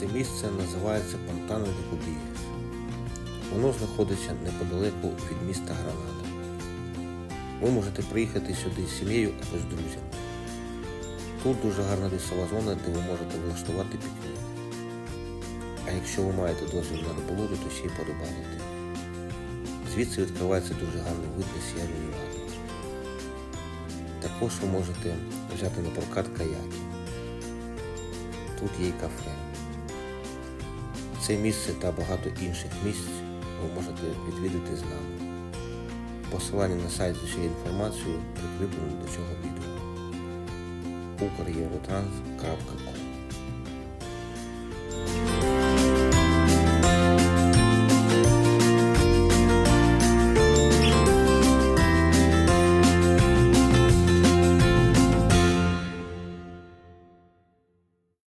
Це місце називається Пантано де Кудієс. Воно знаходиться неподалеку від міста Гранада. Ви можете приїхати сюди з сім'єю або з друзями. Тут дуже гарна лісова зона, де ви можете влаштувати пікнік. А якщо ви маєте дозвіл на риболовлю, то ще й порибалити. Звідси відкривається дуже гарний вид на сіяльну ладу. Також ви можете взяти на прокат каяки. Тут є і кафе. Це місце та багато інших місць ви можете відвідати з нами. Посилання на сайт з усією інформацією прикріплено до цього відео. Укрєвротранс.ком